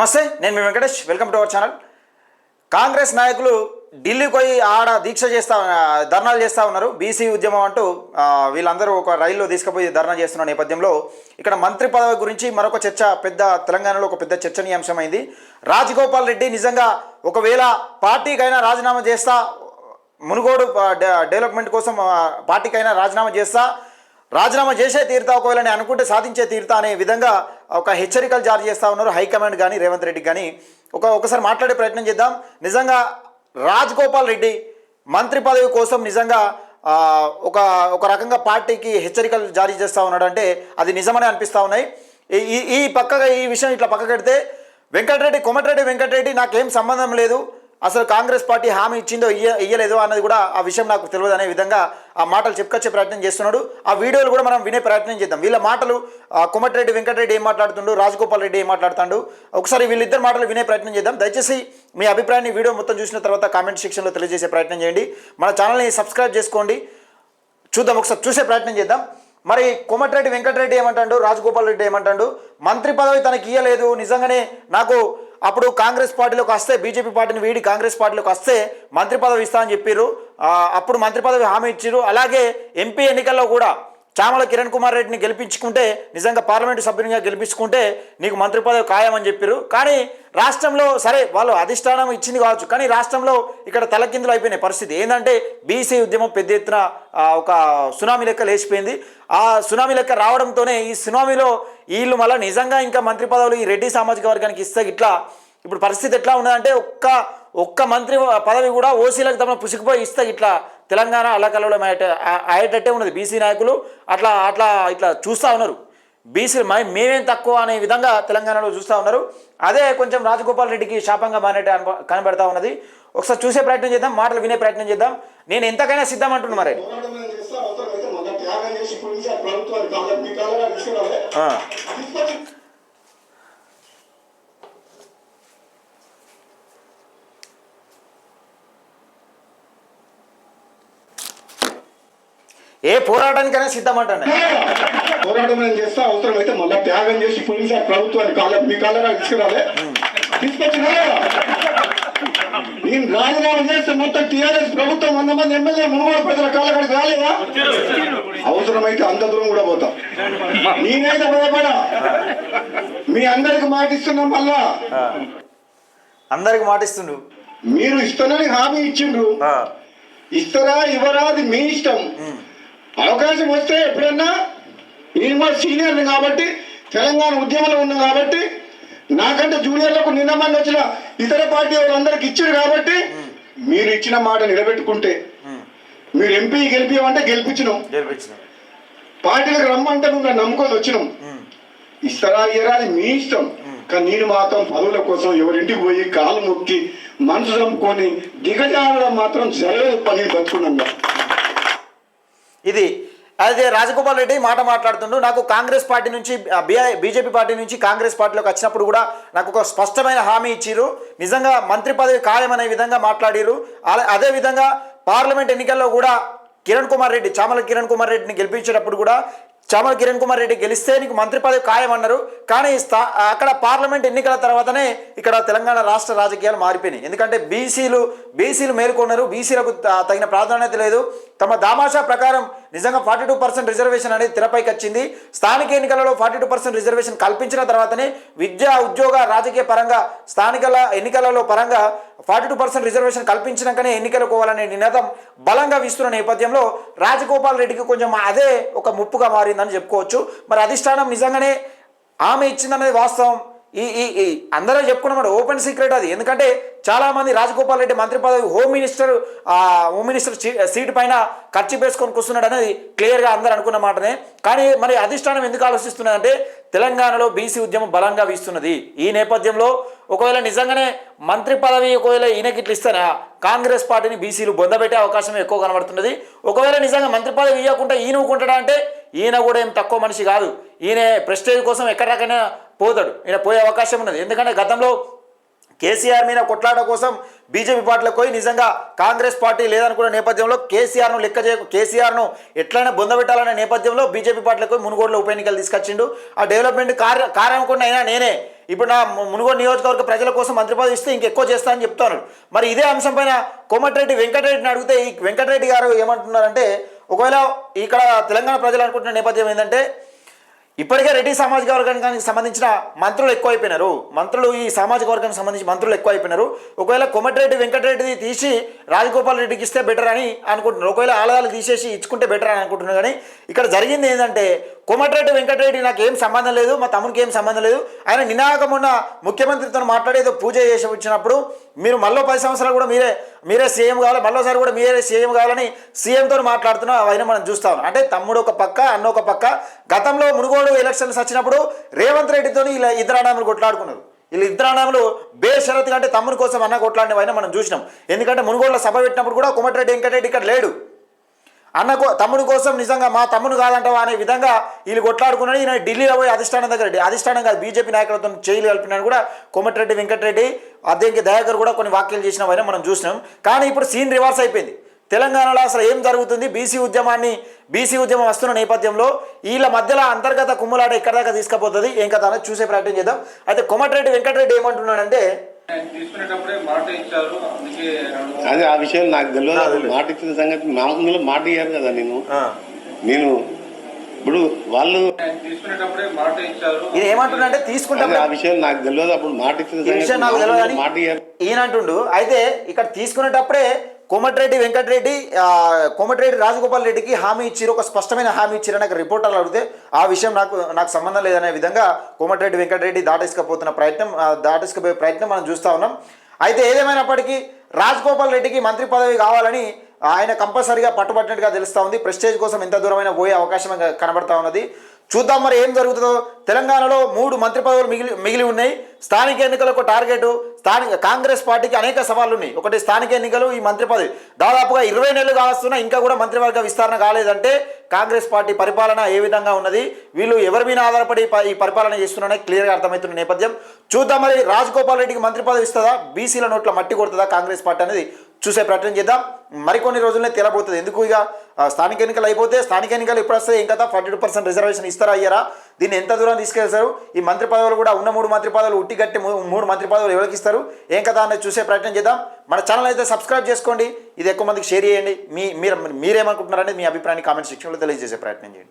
నమస్తే నేను మీ Venkatesh. Welcome to our channel Congress నాయకులు ఢిల్లీకి పోయి ఆడ దీక్ష చేస్తా ధర్నాలు చేస్తూ ఉన్నారు. బీసీ ఉద్యమం అంటూ వీళ్ళందరూ ఒక రైల్లో తీసుకుపోయి ధర్నా చేస్తున్న నేపథ్యంలో ఇక్కడ మంత్రి పదవి గురించి మరొక చర్చ పెద్ద తెలంగాణలో ఒక పెద్ద చర్చనీయాంశమైంది. రాజగోపాల్ రెడ్డి నిజంగా ఒకవేళ పార్టీకైనా రాజీనామా చేస్తా మునుగోడు డె- డెవలప్మెంట్ కోసం పార్టీకైనా రాజీనామా చేస్తా రాజీనామా చేసే తీరుతా ఒకవేళ నేను అనుకుంటే సాధించే తీరుతా అనే విధంగా ఒక హెచ్చరికలు జారీ చేస్తూ ఉన్నారు హైకమాండ్ కానీ రేవంత్ రెడ్డి కానీ ఒక ఒకసారి మాట్లాడే ప్రయత్నం చేద్దాం. నిజంగా రాజ్ గోపాల్ రెడ్డి మంత్రి పదవి కోసం నిజంగా ఒక ఒక రకంగా పార్టీకి హెచ్చరికలు జారీ చేస్తూ ఉన్నాడు అంటే అది నిజమనే అనిపిస్తూ ఉన్నాయి. ఈ- ఈ పక్కగా ఈ విషయం ఇట్లా పక్కకెడితే వెంకటరెడ్డి కొమటిరెడ్డి వెంకటరెడ్డి నాకేం సంబంధం లేదు. అసలు కాంగ్రెస్ పార్టీ హామీ ఇచ్చిందో ఇయ్య ఇయ్యలేదో అన్నది కూడా ఆ విషయం నాకు తెలియదు అనే విధంగా ఆ మాటలు చెప్పుకొచ్చే ప్రయత్నం చేస్తున్నాడు. ఆ వీడియోలు కూడా మనం వినే ప్రయత్నం చేద్దాం. వీళ్ళ మాటలు ఆ, వెంకటరెడ్డి ఏం మాట్లాడుతుండు రాజగోపాల్ రెడ్డి ఏం మాట్లాడుతాడు ఒకసారి వీళ్ళిద్దరు మాటలు వినే ప్రయత్నం చేద్దాం. దయచేసి మీ అభిప్రాయాన్ని వీడియో మొత్తం చూసిన తర్వాత కామెంట్ సెక్షన్లో తెలియజేసే ప్రయత్నం చేయండి. మన ఛానల్ని సబ్స్క్రైబ్ చేసుకోండి. చూద్దాం ఒకసారి చూసే ప్రయత్నం చేద్దాం. మరి కోమటిరెడ్డి వెంకటరెడ్డి ఏమంటాడు రాజగోపాల్ రెడ్డి ఏమంటాడు? మంత్రి పదవి తనకి ఇయ్యలేదు. నిజంగానే నాకు అప్పుడు కాంగ్రెస్ పార్టీలోకి వస్తే బీజేపీ పార్టీని వీడి కాంగ్రెస్ పార్టీలోకి వస్తే మంత్రి పదవి ఇస్తా అని చెప్పారు అప్పుడు మంత్రి పదవి హామీ ఇచ్చారు అలాగే ఎంపీ ఎన్నికల్లో కూడా చామల కిరణ్ కుమార్ రెడ్డిని గెలిపించుకుంటే నిజంగా పార్లమెంటు సభ్యునిగా గెలిపించుకుంటే నీకు మంత్రి పదవి ఖాయమని చెప్పారు కానీ రాష్ట్రంలో సరే వాళ్ళు అధిష్టానం ఇచ్చింది కావచ్చు కానీ రాష్ట్రంలో ఇక్కడ తలకిందులు అయిపోయిన పరిస్థితి. ఏంటంటే బీసీ ఉద్యమం పెద్ద ఎత్తున ఒక సునామీ లెక్క లేచిపోయింది. ఆ సునామీ లెక్క రావడంతోనే ఈ సునామీలో వీళ్ళు మళ్ళీ నిజంగా ఇంకా మంత్రి పదవులు ఈ రెడ్డి సామాజిక వర్గానికి ఇస్తే ఇట్లా ఇప్పుడు పరిస్థితి ఎట్లా ఉన్నదంటే ఒక్క ఒక్క మంత్రి పదవి కూడా ఓసీలకు తమ పుసిగిపోయి ఇస్తే ఇట్లా తెలంగాణ అల్లకల్లోలం అయ్యేటట్టే ఉన్నది. బీసీ నాయకులు అట్లా అట్లా ఇట్లా చూస్తూ ఉన్నారు. బీసీ మేమేం తక్కువ అనే విధంగా తెలంగాణలో చూస్తూ ఉన్నారు. అదే కొంచెం రాజగోపాల్ రెడ్డికి శాపంగా మారినట్టు అనుభ కనబడతా ఉన్నది. ఒకసారి చూసే ప్రయత్నం చేద్దాం మాటలు వినే ప్రయత్నం చేద్దాం. నేను ఎంతకైనా సిద్ధం అంటున్నా మరి పోరాటం మనం చేస్తే అవసరమైతే మళ్ళా త్యాగం చేసి పోలీసు ఆ ప్రభుత్వాన్ని కాళ్ళ మీ కాళ్ళగా తీసుకురావాలి ఆ. తీసుకొచ్చి ఏ పోరాటానికైనా సిద్ధం అంటాను పోరాటం మనం చేస్తే అవసరమైతే మళ్ళా త్యాగం చేసి పోలీసు ప్రభుత్వాన్ని కాళ్ళ మీ కాళ్ళగా తీసుకురావాలి తీసుకొచ్చిన నేను రాజీనామా చేస్తే మొత్తం టీఆర్ఎస్ ప్రభుత్వం వంద మంది ఎమ్మెల్యే మునుగోడు ప్రజల కాళ్ళకాడికి రాలేదా? అవసరమైతే అంత దూరం కూడా పోతాం. నేనైతే భయపడా. మీ అందరికి మాటిస్తున్నాం మళ్ళా. అందరికి మాటిస్తుండు. మీరు ఇస్తానని హామీ ఇచ్చిండ్రు. ఇస్తారా ఇవ్వరా అది మీ ఇష్టం. అవకాశం వస్తే ఎప్పుడన్నా నేను కూడా సీనియర్ని కాబట్టి తెలంగాణ ఉద్యమంలో ఉన్నా కాబట్టి నాకంటే జూనియర్లకు నిన్న మొన్న వచ్చిన ఇతర పార్టీ వాళ్ళందరికి ఇచ్చారు కాబట్టి మీరు ఇచ్చిన మాట నిలబెట్టుకుంటే. మీరు ఎంపీ గెలిపియమంటే గెలిపించినాం. పార్టీలకు రమ్మంటే నన్ను నమ్ముకొని వచ్చినాం. ఇస్తారా ఇయ్యరా అది మీ ఇష్టం. కానీ నేను మాత్రం పదవుల కోసం ఎవరింటికి పోయి కాలు మొక్కి మనసు చంపుకొని దిగజారడం మాత్రం జరగదు పని బతుకున్నాను ఇది. అదే రాజగోపాల్ రెడ్డి మాట మాట్లాడుతుండు. నాకు కాంగ్రెస్ పార్టీ నుంచి బీజేపీ పార్టీ నుంచి కాంగ్రెస్ పార్టీలోకి వచ్చినప్పుడు కూడా నాకు ఒక స్పష్టమైన హామీ ఇచ్చిర్రు. నిజంగా మంత్రి పదవి ఖాయమనే విధంగా మాట్లాడిరు అలా అదే విధంగా పార్లమెంట్ ఎన్నికల్లో కూడా కిరణ్ కుమార్ రెడ్డి చామల కిరణ్ కుమార్ రెడ్డిని గెలిపించేటప్పుడు కూడా చామల కిరణ్ కుమార్ రెడ్డి గెలిస్తే నీకు మంత్రి పదవి ఖాయమన్నారు. కానీ స్థా అక్కడ పార్లమెంట్ ఎన్నికల తర్వాతనే ఇక్కడ తెలంగాణ రాష్ట్ర రాజకీయాలు మారిపోయినాయి. ఎందుకంటే బీసీలు బీసీలు మేల్కొన్నారు. బీసీలకు తగిన ప్రాధాన్యత లేదు. తమ దామాషా ప్రకారం నిజంగా ఫార్టీ టూ పర్సెంట్ రిజర్వేషన్ అనేది తెరపైకి వచ్చింది స్థానిక ఎన్నికలలో ఫార్టీ టూ పర్సెంట్ రిజర్వేషన్ కల్పించిన తర్వాతనే విద్యా ఉద్యోగ రాజకీయ పరంగా స్థానికల ఎన్నికలలో పరంగా ఫార్టీ టూ పర్సెంట్ రిజర్వేషన్ కల్పించినాకనే ఎన్నికలకు పోవాలనే నినాదం బలంగా వీస్తున్న నేపథ్యంలో రాజగోపాల్ రెడ్డికి కొంచెం అదే ఒక ముప్పుగా మారిందని చెప్పుకోవచ్చు. మరి అధిష్టానం నిజంగానే ఆమె ఇచ్చిందనేది వాస్తవం. ఈ ఈ ఈ అందరూ చెప్పుకున్నమాట ఓపెన్ సీక్రెట్ అది. ఎందుకంటే చాలామంది రాజగోపాల్ రెడ్డి మంత్రి పదవి home minister home minister seat seat పైన ఖర్చు వేసుకొని కూర్చున్నాడు అనేది క్లియర్గా అందరూ అనుకున్న మాటనే. కానీ మరి అధిష్టానం ఎందుకు ఆలోచిస్తున్నదంటే తెలంగాణలో బీసీ ఉద్యమం బలంగా వీస్తున్నది. ఈ నేపథ్యంలో ఒకవేళ నిజంగానే మంత్రి పదవి ఒకవేళ ఈయనకి ఇట్లా ఇస్తారా? కాంగ్రెస్ పార్టీని బీసీలు బొందబెట్టే అవకాశం ఎక్కువ కనబడుతున్నది. ఒకవేళ నిజంగా మంత్రి పదవి ఇవ్వకుండా ఈయన అంటే ఈయన కూడా ఏం తక్కువ మనిషి కాదు. ఈయన ప్రెస్టేజ్ కోసం ఎక్కడికైనా పోతాడు. ఈయన పోయే అవకాశం ఉన్నది. ఎందుకంటే గతంలో కేసీఆర్ మీద కొట్లాట కోసం బీజేపీ పార్టీలకు పోయి నిజంగా కాంగ్రెస్ పార్టీ లేదనుకున్న నేపథ్యంలో కేసీఆర్ను లెక్క చేయ కేసీఆర్ను ఎట్లయినా బొందబెట్టాలనే నేపథ్యంలో బీజేపీ పార్టీలకు పోయి మునుగోడులో ఉప ఎన్నికలు తీసుకొచ్చిండు. ఆ డెవలప్మెంట్ కార్య కార్యనుకున్న అయినా నేనే. ఇప్పుడు నా మునుగోడు నియోజకవర్గ ప్రజల కోసం మంత్రి పదవి ఇస్తే ఇంకెక్కువ చేస్తా అని చెప్తాను మరి ఇదే అంశం పైన కోమటిరెడ్డి వెంకటరెడ్డిని అడిగితే ఈ వెంకటరెడ్డి గారు ఏమంటున్నారంటే ఒకవేళ ఇక్కడ తెలంగాణ ప్రజలు అనుకుంటున్న నేపథ్యం ఏంటంటే ఇప్పటికే రెడ్డి సామాజిక వర్గానికి సంబంధించిన మంత్రులు ఎక్కువైపోయినారు. మంత్రులు ఈ సామాజిక వర్గానికి సంబంధించి మంత్రులు ఎక్కువైపోయినారు. ఒకవేళ కొమటిరెడ్డి వెంకటరెడ్డిని తీసి రాజగోపాల్ రెడ్డికి ఇస్తే బెటర్ అని అనుకుంటున్నారు. ఒకవేళ ఆలయాలు తీసేసి ఇచ్చుకుంటే బెటర్ అని అనుకుంటున్నారు. కానీ ఇక్కడ జరిగింది ఏంటంటే కోమటిరెడ్డి వెంకటరెడ్డి నాకు ఏం సంబంధం లేదు మా తమ్మునికి ఏం సంబంధం లేదు. ఆయన నినాక ఉన్న ముఖ్యమంత్రితో మాట్లాడేదో పూజ చేసి వచ్చినప్పుడు మీరు మళ్ళీ పది సంవత్సరాలు కూడా మీరే మీరే సీఎం కావాలి మళ్ళీసారి కూడా మీరే సీఎం కావాలని సీఎంతో మాట్లాడుతున్నాం అవన్నీ మనం చూస్తాం అంటే తమ్ముడు ఒక పక్క అన్న ఒక పక్క. గతంలో మునుగోడు ఎలక్షన్స్ వచ్చినప్పుడు రేవంత్ రెడ్డితో ఇలా ఇద్దరు అన్నములు కొట్లాడుకున్నారు. వీళ్ళు ఇద్దరు అన్నములు బేషరతుగా అంటే తమ్ముని కోసం అన్న కొట్లాడినవైనా మనం చూసినాం. ఎందుకంటే మునుగోడులో సభ పెట్టినప్పుడు కూడా కుమటిరెడ్డి వెంకటరెడ్డి ఇక్కడ లేడు. అన్న కో- తమ్ముడు కోసం నిజంగా మా తమ్ముడు కాదంటావా అనే విధంగా వీళ్ళు కొట్లాడుకున్నాడు. ఈయన ఢిల్లీలో పోయి అధిష్టానం దగ్గర అధిష్టానం కాదు బీజేపీ నాయకులతో చేయలు కలిపినాడు కూడా కోమటిరెడ్డి వెంకటరెడ్డి అద్దెంకి దయాకర్ కూడా కొన్ని వ్యాఖ్యలు చేసినవైనా మనం చూసినాం. కానీ ఇప్పుడు సీన్ రివర్స్ అయిపోయింది. తెలంగాణలో అసలు ఏం జరుగుతుంది? బీసీ ఉద్యమాన్ని బీసీ ఉద్యమం వస్తున్న నేపథ్యంలో వీళ్ళ మధ్యలో అంతర్గత కుమ్ములాట ఎక్కడ దాకా తీసుకుపోతుంది? ఏం కదా అనేది చూసే ప్రయత్నం చేద్దాం. అయితే కోమటిరెడ్డి వెంకటరెడ్డి ఏమంటున్నాడంటే అదే ఆ విషయం నాకు తెలియదు. మాట ఇచ్చిన సంగతి మామూలుగా మాట ఇయ్యారు కదా నేను. నేను ఇప్పుడు వాళ్ళు అదే తీసుకుంటే ఆ విషయం నాకు తెలియదు. అప్పుడు మాట ఇచ్చిన మాట ఇయ్యారు. ఈయన అంటుండు అయితే ఇక్కడ తీసుకునేటప్పుడే కోమటిరెడ్డి వెంకటరెడ్డి కోమటిరెడ్డి రాజగోపాల్ రెడ్డికి హామీ ఇచ్చిరు ఒక స్పష్టమైన హామీ ఇచ్చిరు నాకు రిపోర్టర్లు అడిగితే ఆ విషయం నాకు నాకు సంబంధం లేదనే విధంగా కోమటిరెడ్డి వెంకటరెడ్డి దాటేసుకపోతున్న ప్రయత్నం ఆ, దాటేసుకుపోయే ప్రయత్నం మనం చూస్తూ ఉన్నాం. అయితే ఏదేమైనప్పటికీ రాజగోపాల్ రెడ్డికి మంత్రి పదవి కావాలని ఆయన కంపల్సరీగా పట్టుబట్టినట్టుగా తెలుస్తూ ఉంది. ప్రెస్టేజ్ కోసం ఎంత దూరమైన పోయే అవకాశం కనబడతా ఉన్నది. చూద్దాం మరి ఏం జరుగుతుందో. తెలంగాణలో మూడు మంత్రి పదవులు మిగిలి మిగిలి ఉన్నాయి. స్థానిక ఎన్నికలకు టార్గెట్ స్థానిక కాంగ్రెస్ పార్టీకి అనేక సవాళ్ళు ఉన్నాయి. ఒకటి స్థానిక ఎన్నికలు ఈ మంత్రి పదవి. దాదాపుగా ఇరవై నెలలు కావస్తున్నా ఇంకా కూడా మంత్రివర్గ విస్తరణ కాలేదంటే కాంగ్రెస్ పార్టీ పరిపాలన ఏ విధంగా ఉన్నది? వీళ్ళు ఎవరి మీద ఆధారపడి ఈ పరిపాలన చేస్తున్నారనే క్లియర్గా అర్థమవుతున్న నేపథ్యం. చూద్దాం మరి రాజగోపాల్ రెడ్డికి మంత్రి పదవి ఇస్తుందా? బీసీల నోట్ల మట్టి కొడుతుందా కాంగ్రెస్ పార్టీ అనేది? చూసే ప్రయత్నం చేద్దాం. మరికొన్ని రోజులనే తేలబోతుంది. ఎందుకు ఇక? స్థానిక ఎన్నికలు అయిపోతే స్థానిక ఎన్నికలు ఎప్పుడు వస్తాయి ఇంకా ఫార్టీ టూ పర్సెంట్ రిజర్వేషన్ ఇస్తారా అయ్యారా? దీన్ని ఎంత దూరం తీసుకెళ్తారు? ఈ మంత్రి పదవులు కూడా ఉన్న మూడు మంత్రి పదవులు ఉట్టిగట్టి మూ- మూడు మంత్రి పదవులు ఎవరికి ఇస్తారు? ఏం కదా అనేది చూసే ప్రయత్నం చేద్దాం. మన ఛానల్ అయితే సబ్స్క్రైబ్ చేసుకోండి. ఇది ఎక్కువ మందికి షేర్ చేయండి. మీ మీరు మీరేమనుకుంటున్నారనేది మీ అభిప్రాయాన్ని కామెంట్ సెక్షన్లో తెలియజేసే ప్రయత్నం చేయండి.